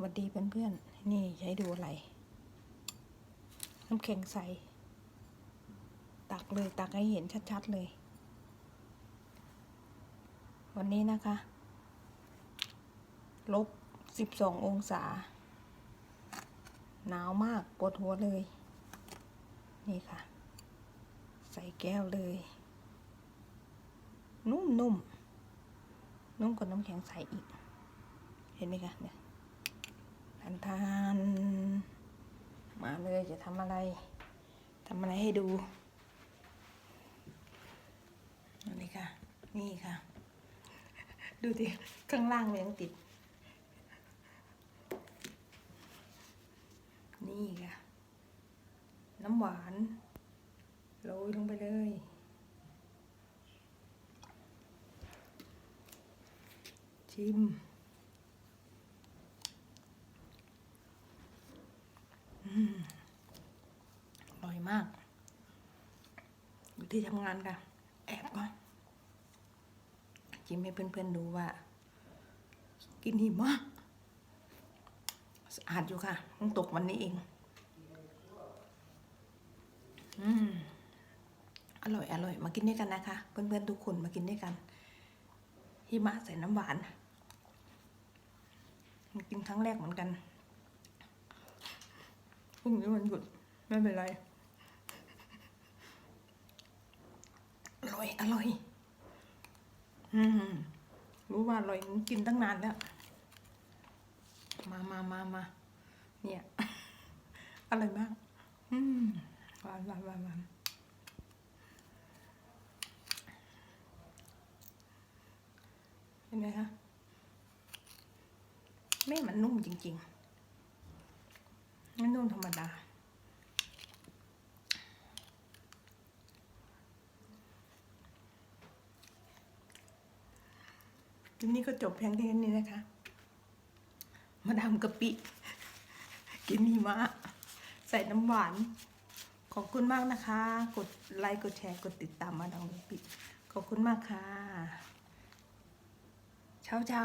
วัสดีเพื่อนๆ นี่ให้ดูอะไร น้ำแข็งใส ตักเลยตักให้เห็นชัดๆเลย วันนี้นะคะ ลบสิบสององศา หนาวมากปวดหัวเลย นี่ค่ะ ใส่แก้วเลย นุ่มๆนนุ่มกว่าน้ำแข็งใสอีก เห็นไหมคะเนี่ย ทาน มาเลยจะทำอะไรทำอะไรให้ดูนี่ค่ะ นี่ค่ะ ดูดิข้างล่างมันยังติด นี่ค่ะ น้ำหวานโรยลงไปเลยชิม อร่อย มาก อยู่ที่ทำงานค่ะ แอบก่อนจิ้มให้เพื่อนๆดูว่า กินหิมะสะอาดอยู่ค่ะเพิ่งตกวันนี้เอง อืมอร่อยอร่อยมากินด้วยกันนะคะ เพื่อนๆทุกคนมากินด้วยกันหิมะใส่น้ำหวานมากินครั้งแรกเหมือนกันพรุ่งนี้วันหยุดไม่เป็นไร อร่อยอร่อย อืม รู้ว่าอร่อยกินตั้งนานแล้ว มามามามาเนี่ย อร่อยมาก อืมหวานหวานหวานหวานเห็นไหมคะแม่มันนุ่มจริงๆ ไม่นุ่มธรรมดา ทีนี้ก็จบเพียงแค่นี้นะคะ มาดามกะปิ กินนี่มะใส่น้ำหวาน ขอบคุณมากนะคะ กดไลค์ กดแชร์ กดติดตามมาดามกะปิ ขอบคุณมากค่ะ เช้าเช้า